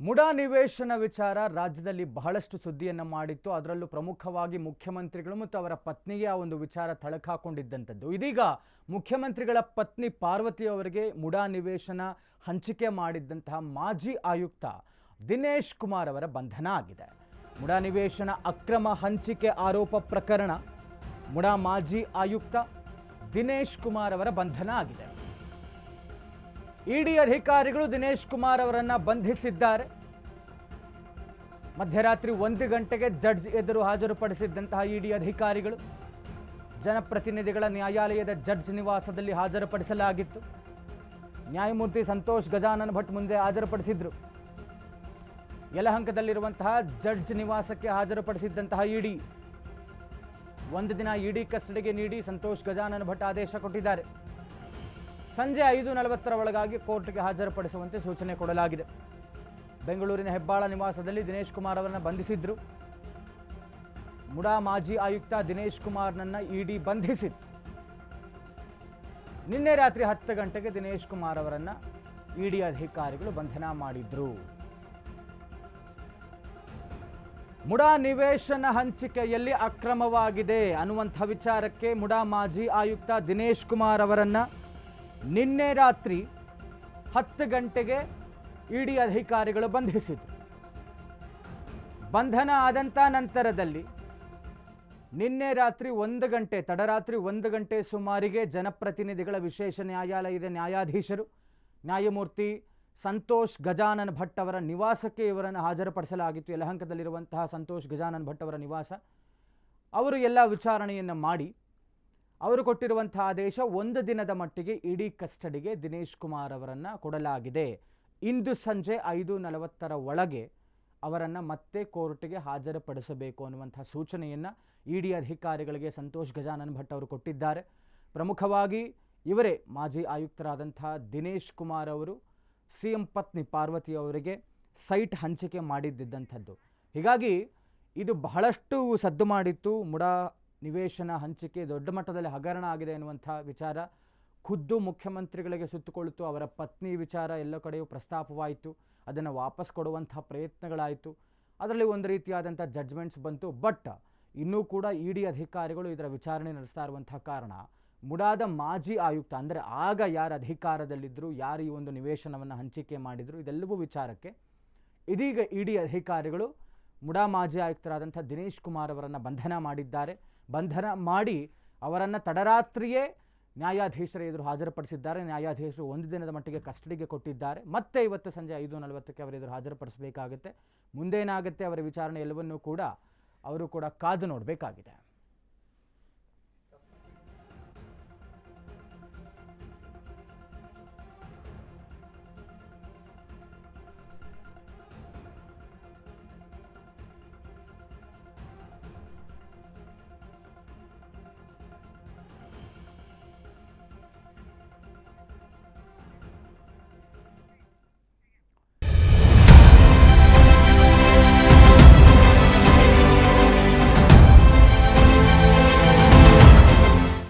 ಮುಡಾ ನಿವೇಶನ ವಿಚಾರ ರಾಜ್ಯದಲ್ಲಿ ಬಹಳಷ್ಟು ಸುದ್ದಿಯನ್ನು ಮಾಡಿತ್ತು. ಅದರಲ್ಲೂ ಪ್ರಮುಖವಾಗಿ ಮುಖ್ಯಮಂತ್ರಿಗಳು ಮತ್ತು ಅವರ ಪತ್ನಿಗೆ ಆ ಒಂದು ವಿಚಾರ ತಳಕಾಕೊಂಡಿದ್ದಂಥದ್ದು. ಇದೀಗ ಮುಖ್ಯಮಂತ್ರಿಗಳ ಪತ್ನಿ ಪಾರ್ವತಿ ಅವರಿಗೆ ಮುಡಾ ನಿವೇಶನ ಹಂಚಿಕೆ ಮಾಡಿದ್ದಂತಹ ಮಾಜಿ ಆಯುಕ್ತ ದಿನೇಶ್ ಕುಮಾರ್ ಅವರ ಬಂಧನ ಆಗಿದೆ. ಮುಡಾ ನಿವೇಶನ ಅಕ್ರಮ ಹಂಚಿಕೆ ಆರೋಪ ಪ್ರಕರಣ ಮುಡಾ ಮಾಜಿ ಆಯುಕ್ತ ದಿನೇಶ್ ಕುಮಾರ್ ಅವರ ಬಂಧನ ಆಗಿದೆ. ಇಡಿ ಅಧಿಕಾರಿಗಳು ದಿನೇಶ್ ಕುಮಾರ್ ಅವರನ್ನು ಬಂಧಿಸಿದ್ದಾರೆ. ಮಧ್ಯರಾತ್ರಿ ಒಂದು ಗಂಟೆಗೆ ಜಡ್ಜ್ ಎದುರು ಹಾಜರುಪಡಿಸಿದ್ದಂತಹ ಇಡಿ ಅಧಿಕಾರಿಗಳು ಜನಪ್ರತಿನಿಧಿಗಳ ನ್ಯಾಯಾಲಯದ ಜಡ್ಜ್ ನಿವಾಸದಲ್ಲಿ ಹಾಜರುಪಡಿಸಲಾಗಿತ್ತು. ನ್ಯಾಯಮೂರ್ತಿ ಸಂತೋಷ್ ಗಜಾನನ್ ಭಟ್ ಮುಂದೆ ಹಾಜರುಪಡಿಸಿದ್ರು. ಯಲಹಂಕದಲ್ಲಿರುವಂತಹ ಜಡ್ಜ್ ನಿವಾಸಕ್ಕೆ ಹಾಜರುಪಡಿಸಿದ್ದಂತಹ ಇಡಿ. ಒಂದು ದಿನ ಇಡಿ ಕಸ್ಟಡಿಗೆ ನೀಡಿ ಸಂತೋಷ್ ಗಜಾನನ್ ಭಟ್ ಆದೇಶ ಕೊಟ್ಟಿದ್ದಾರೆ. ಸಂಜೆ ಐದು ನಲವತ್ತರ ಒಳಗಾಗಿ ಕೋರ್ಟ್ಗೆ ಹಾಜರುಪಡಿಸುವಂತೆ ಸೂಚನೆ ಕೊಡಲಾಗಿದೆ. ಬೆಂಗಳೂರಿನ ಹೆಬ್ಬಾಳ ನಿವಾಸದಲ್ಲಿ ದಿನೇಶ್ ಕುಮಾರ್ ಅವರನ್ನು ಬಂಧಿಸಿದ್ರು. ಮುಡಾ ಮಾಜಿ ಆಯುಕ್ತ ದಿನೇಶ್ ಕುಮಾರ್ನನ್ನ ಇಡಿ ಬಂಧಿಸಿತ್ತು ನಿನ್ನೆ ರಾತ್ರಿ ಹತ್ತು ಗಂಟೆಗೆ ದಿನೇಶ್ ಕುಮಾರ್ ಅವರನ್ನು ಇಡಿ ಅಧಿಕಾರಿಗಳು ಬಂಧನ ಮಾಡಿದ್ರು. ಮುಡಾ ನಿವೇಶನ ಹಂಚಿಕೆಯಲ್ಲಿ ಅಕ್ರಮವಾಗಿದೆ ಅನ್ನುವಂಥ ವಿಚಾರಕ್ಕೆ ಮುಡಾ ಮಾಜಿ ಆಯುಕ್ತ ದಿನೇಶ್ ಕುಮಾರ್ ಅವರನ್ನ ನಿನ್ನೆ ರಾತ್ರಿ ಹತ್ತು ಗಂಟೆಗೆ ಇಡಿ ಅಧಿಕಾರಿಗಳು ಬಂಧಿಸಿದರು. ಬಂಧನ ಆದಂಥ ನಂತರದಲ್ಲಿ ನಿನ್ನೆ ರಾತ್ರಿ ಒಂದು ಗಂಟೆ, ತಡರಾತ್ರಿ ಒಂದು ಗಂಟೆ ಸುಮಾರಿಗೆ ಜನಪ್ರತಿನಿಧಿಗಳ ವಿಶೇಷ ನ್ಯಾಯಾಲಯದ ನ್ಯಾಯಾಧೀಶರು, ನ್ಯಾಯಮೂರ್ತಿ ಸಂತೋಷ್ ಗಜಾನನ್ ಭಟ್ ಅವರ ನಿವಾಸಕ್ಕೆ ಇವರನ್ನು ಹಾಜರುಪಡಿಸಲಾಗಿತ್ತು. ಯಲಹಂಕದಲ್ಲಿರುವಂತಹ ಸಂತೋಷ್ ಗಜಾನನ್ ಭಟ್ ಅವರ ನಿವಾಸ. ಅವರು ಎಲ್ಲ ವಿಚಾರಣೆಯನ್ನು ಮಾಡಿ ಅವರು ಕೊಟ್ಟಿರುವಂತಹ ಆದೇಶ ಒಂದು ದಿನದ ಮಟ್ಟಿಗೆ ಇಡಿ ಕಸ್ಟಡಿಗೆ ದಿನೇಶ್ ಕುಮಾರ್ ಅವರನ್ನು ಕೊಡಲಾಗಿದೆ. ಇಂದು ಸಂಜೆ ಐದು ನಲವತ್ತರ ಒಳಗೆ ಅವರನ್ನು ಮತ್ತೆ ಕೋರ್ಟ್ಗೆ ಹಾಜರುಪಡಿಸಬೇಕು ಅನ್ನುವಂಥ ಸೂಚನೆಯನ್ನು ಇಡಿ ಅಧಿಕಾರಿಗಳಿಗೆ ಸಂತೋಷ್ ಗಜಾನನ್ ಭಟ್ ಅವರು ಕೊಟ್ಟಿದ್ದಾರೆ. ಪ್ರಮುಖವಾಗಿ ಇವರೇ ಮಾಜಿ ಆಯುಕ್ತರಾದಂಥ ದಿನೇಶ್ ಕುಮಾರ್ ಅವರು ಸಿ ಎಂ ಪತ್ನಿ ಪಾರ್ವತಿ ಅವರಿಗೆ ಸೈಟ್ ಹಂಚಿಕೆ ಮಾಡಿದ್ದಂಥದ್ದು ಹೀಗಾಗಿ ಇದು ಬಹಳಷ್ಟು ಸದ್ದು ಮಾಡಿತ್ತು. ಮುಡಾ ನಿವೇಶನ ಹಂಚಿಕೆ ದೊಡ್ಡ ಮಟ್ಟದಲ್ಲಿ ಹಗರಣ ಆಗಿದೆ ಎನ್ನುವಂಥ ವಿಚಾರ ಖುದ್ದು ಮುಖ್ಯಮಂತ್ರಿಗಳಿಗೆ ಸುತ್ತುಕೊಳ್ಳುತ್ತು. ಅವರ ಪತ್ನಿ ವಿಚಾರ ಎಲ್ಲ ಕಡೆಯೂ ಪ್ರಸ್ತಾಪವಾಯಿತು. ಅದನ್ನು ವಾಪಸ್ ಕೊಡುವಂಥ ಪ್ರಯತ್ನಗಳಾಯಿತು. ಅದರಲ್ಲಿ ಒಂದು ರೀತಿಯಾದಂಥ ಜಡ್ಜ್ಮೆಂಟ್ಸ್ ಬಂತು. ಬಟ್ ಇನ್ನೂ ಕೂಡ ಇ ಡಿ ಅಧಿಕಾರಿಗಳು ಇದರ ವಿಚಾರಣೆ ನಡೆಸ್ತಾ ಇರುವಂಥ ಕಾರಣ ಮುಡಾದ ಮಾಜಿ ಆಯುಕ್ತ, ಅಂದರೆ ಆಗ ಯಾರು ಅಧಿಕಾರದಲ್ಲಿದ್ದರು ಯಾರು ಈ ಒಂದು ನಿವೇಶನವನ್ನು ಹಂಚಿಕೆ ಮಾಡಿದರು ಇದೆಲ್ಲವೂ ವಿಚಾರಕ್ಕೆ ಇದೀಗ ಇ ಡಿ ಅಧಿಕಾರಿಗಳು ಮುಡಾ ಮಾಜಿ ಆಯುಕ್ತರಾದಂಥ ದಿನೇಶ್ ಕುಮಾರ್ ಅವರನ್ನು ಬಂಧನ ಮಾಡಿದ್ದಾರೆ. ಬಂಧನ ಮಾಡಿ ಅವರನ್ನು ತಡರಾತ್ರಿಯೇ ನ್ಯಾಯಾಧೀಶರ ಎದುರು ಹಾಜರುಪಡಿಸಿದ್ದಾರೆ. ನ್ಯಾಯಾಧೀಶರು ಒಂದು ದಿನದ ಮಟ್ಟಿಗೆ ಕಸ್ಟಡಿಗೆ ಕೊಟ್ಟಿದ್ದಾರೆ. ಮತ್ತೆ ಇವತ್ತು ಸಂಜೆ ಐದು ನಲವತ್ತಕ್ಕೆ ಅವರ ಎದುರು ಹಾಜರುಪಡಿಸಬೇಕಾಗುತ್ತೆ. ಮುಂದೇನಾಗುತ್ತೆ ಅವರ ವಿಚಾರಣೆ ಎಲ್ಲವನ್ನೂ ಕೂಡ ಅವರು ಕೂಡ ಕಾದು ನೋಡಬೇಕಾಗಿದೆ.